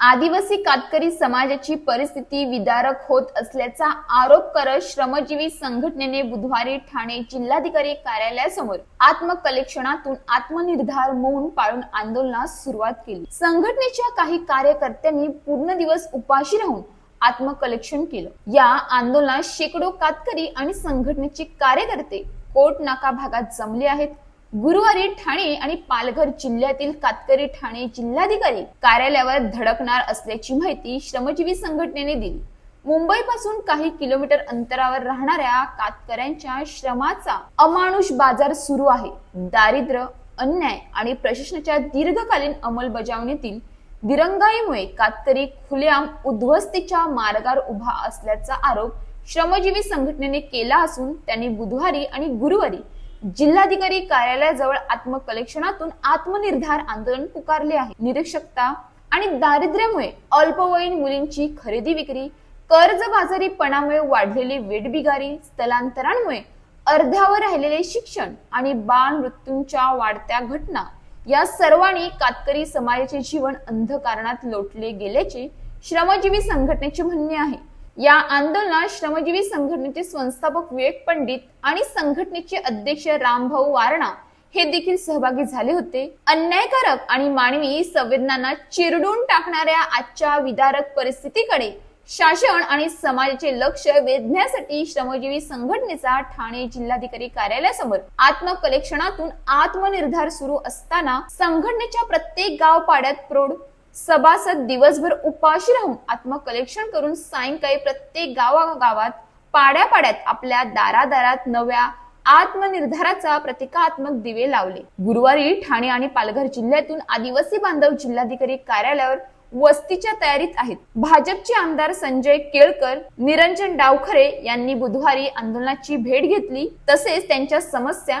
आदिवासी कातकरी समाजाची परिस्थिती विदारक होत असल्याचा आरोप करत श्रमजीवी संघटनेने बुधवारी ठाणे जिल्हाधिकारी कार्यालयासमोर आत्मकलेक्षणातून आत्मनिर्धार मौन पाळून आंदोलनास सुरुवात केली. संघटनेच्या काही कार्यकर्त्यांनी पूर्ण दिवस उपाशी राहून आत्मकलेक्षण केलं. या आंदोलनात शेकडो कातकरी आणि संघटनेचे कार्यकर्ते कोट नाका भागात जमले आहेत. गुरुवारी ठाणे आणि पालघर जिल्ह्यातील कातकरी ठाणे जिल्हाधिकारी कार्यालयावर धडकणार असल्याची माहिती श्रमजीवी संघटनेने दिली. मुंबईपासून काही किलोमीटर अंतरावर राहणाऱ्या कातकऱ्यांच्या श्रमाचा अमानुष बाजार सुरू आहे. दारिद्र्य अन्याय आणि प्रशासनाच्या दीर्घकालीन अंमलबजावणीतील दिरंगाईमुळे कातकरी खुलेआम उद्ध्वस्तीच्या मार्गावर उभा असल्याचा आरोप श्रमजीवी संघटनेने केला असून त्यांनी बुधवारी आणि गुरुवारी जिल्हाधिकारी कार्यालयाजवळ आत्मकलेक्षणातून आत्मनिर्धार आंदोलन पुकारले आहे. निरीक्षकता आणि दारिद्र्यामुळे अल्पवयीन मुलींची खरेदी विक्री कर्जबाजारीपणामुळे वाढलेली वेटबिगारी स्थलांतरांमुळे अर्ध्यावर राहिलेले शिक्षण आणि बाल मृत्यूंच्या वाढत्या घटना या सर्वांनी कातकरी समाजाचे जीवन अंधकारणात लोटले गेल्याचे श्रमजीवी संघटनेचे म्हणणे आहे. या आंदोलनात श्रमजीवी संघटनेचे संस्थापक विवेक पंडित आणि संघटनेचे अध्यक्ष रामभाऊ वारणा हे देखील सहभागी झाले होते. अन्यायकारक आणि मानवी संवेदनांना चिरडून टाकणाऱ्या आजच्या विदारक परिस्थितीकडे शासन आणि समाजाचे लक्ष वेधण्यासाठी श्रमजीवी संघटनेचा ठाणे जिल्हाधिकारी कार्यालयासमोर आत्मकलेक्षणातून आत्मनिर्धार सुरू असताना संघटनेच्या प्रत्येक गाव पाड्यात प्रौढ सभासद दिवसभर उपाशी राहून आत्मकलेक्षण करून सायंकाळी प्रत्येक गावागावात पाड्या पाड्यात आपल्या दारादारात नव्या आत्मनिर्धाराचा प्रतिकात्मक दिवे लावले. गुरुवारी ठाणे आणि पालघर जिल्ह्यातून आदिवासी बांधव जिल्हाधिकारी कार्यालयावर वस्तीच्या तयारीत आहेत. भाजपचे आमदार संजय केळकर निरंजन डावखरे यांनी बुधवारी आंदोलनाची भेट घेतली. तसेच त्यांच्या समस्या